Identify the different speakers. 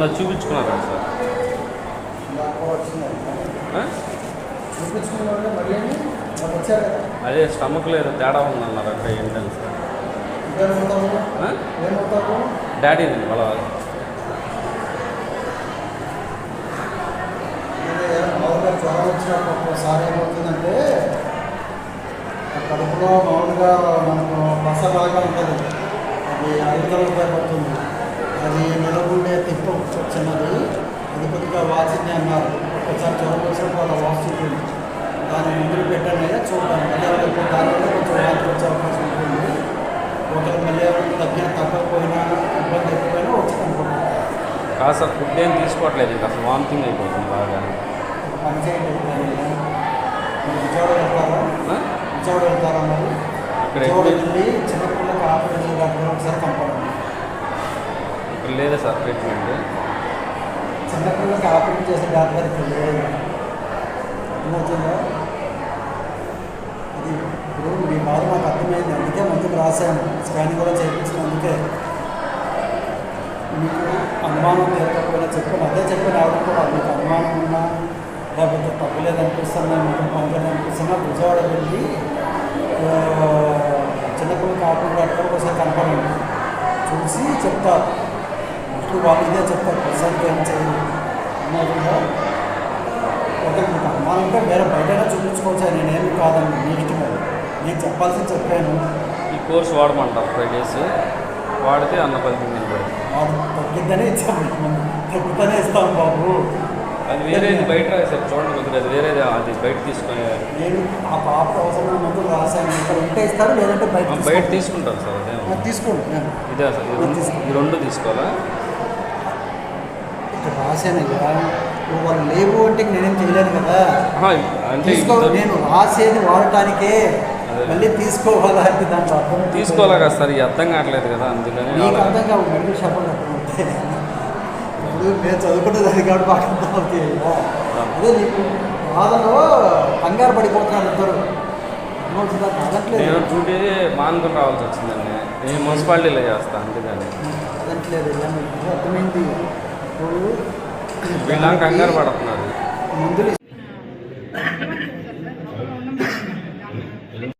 Speaker 1: మొన్న చూపించుకున్నారు కదా సార్?
Speaker 2: వచ్చింది
Speaker 1: అదే స్టమక్లో ఏదో తేడా ఉందన్నారు అక్కడ ఏంటని సార్? డాడీ వాళ్ళ
Speaker 2: జ్వరం వచ్చినప్పుడు సార్ ఏమవుతుందంటే కడుపులో మామూలుగా మనకు బసలాగా ఉంటుంది. అది ఐదు రూపాయలు పడుతుంది. అది నిలబుండే తిప్ప చిన్నది. అది కొద్దిగా వాచింది అన్నారు. ఒకసారి జ్వరం వచ్చినప్పుడు అలా వాస్తుంది దాని ముందు పెట్టండి చూద్దాం. మళ్ళీ ఎవరికి దానివల్ల కొంచెం వాంతి వచ్చే అవకాశం ఉంటుంది. ఒకరికి మళ్ళీ తగ్గిన తగ్గకపోయినా ఇబ్బంది అయిపోయినా వచ్చి కనుకుంటాం
Speaker 1: కాదు సార్ ఫుడ్ ఏం తీసుకోవట్లేదు. ఇంకా అసలు వామిటింగ్ అయిపోతుంది బాగా.
Speaker 2: పని చేయండి విజయవాడ వెళ్తారా? విజయవాడ వెళ్తారా మరి?
Speaker 1: ఇక్కడ
Speaker 2: వెళ్ళి చిన్నపిల్లలకి ఆపరేషన్ డాక్టర్ ఒకసారి
Speaker 1: లేదు సార్ ట్రీట్మెంట్
Speaker 2: చిన్నపిల్లలకి ఆపరేషన్ చేసే డాక్టర్ ఇక్కడ లేదు అర్థమవుతుందా అది ఇప్పుడు మీ బాధ నాకు అర్థమైంది. అందుకే మందుకు రాశాను. స్కానింగ్ కూడా చేయించిన అందుకే. మీకు అనుమానం తీరకపోయినా చెప్పాను అదే చెప్పాను ఆవిడ కూడా మీకు అనుమానం ఉన్నా లేకపోతే తప్పలేదు అనిపిస్తున్నా మీకు పంపలేదు అనిపిస్తున్నా విజయవాడ వెళ్ళి ఆ, చిన్నపిల్లలకి ఆపరేషన్ డాక్టర్ ఒకసారి కనపడండి. చూసి చెప్తారు. ఇప్పుడు వాళ్ళు ఇదే చెప్తారు ఏం చేయండి అన్నట్టుగా అనుమానం ఉంటే వేరే బయటైనా చూపించుకోవచ్చు మీ ఇష్టం అది నేను చెప్పాల్సింది చెప్పాను
Speaker 1: ఈ కోర్స్ వాడమంటారు ఫైవ్ డేస్. వాడితే అన్న ఫలితం
Speaker 2: తగ్గిద్దనే ఇచ్చాము ముందు తగ్గుతూనే ఇస్తాం బాబు
Speaker 1: అది వేరేది బయట రాశారు చూడండి కొద్దిగా అది వేరేది అది బయట తీసుకొని
Speaker 2: నేను ఆ పాప అవసరమైన మందులు రాశాను ఇక్కడ ఉంటే ఇస్తారు లేదంటే బయట
Speaker 1: బయట. తీసుకుంటారు సార్ అదే.
Speaker 2: తీసుకోండి నేను
Speaker 1: ఇదే సార్ ఈ రెండు తీసుకోవాలా?
Speaker 2: ఇక్కడ రాశానయ్యా ఇప్పుడు వాళ్ళు లేవు అంటే నేనేం చేయలేను కదా. తీసుకో నేను రాసేది వాడటానికే. మళ్ళీ తీసుకోవాలా అంటే దాంట్లో అర్థం?
Speaker 1: తీసుకోవాలా కదా సార్ ఇది అర్థం కావట్లేదు కదా అందుకని
Speaker 2: నీకు అర్థం కావు మెడికల్ షాప్ ఇప్పుడు నేను చదువుకుంటే దాని కాబట్టి మాకు అర్థం అవుతాయి కదా. అదే నీకు బాధలో కంగారు పడిపోతున్నారు కాదట్లేదు
Speaker 1: నేను డ్యూటీ మానుకొని రావాల్సి వచ్చిందండి. నేను మున్సిపాలిటీలో చేస్తాను అందుకని.
Speaker 2: మీకు అర్థమైంది.
Speaker 1: వీళ్ళ కంగారు పడుతున్నారు.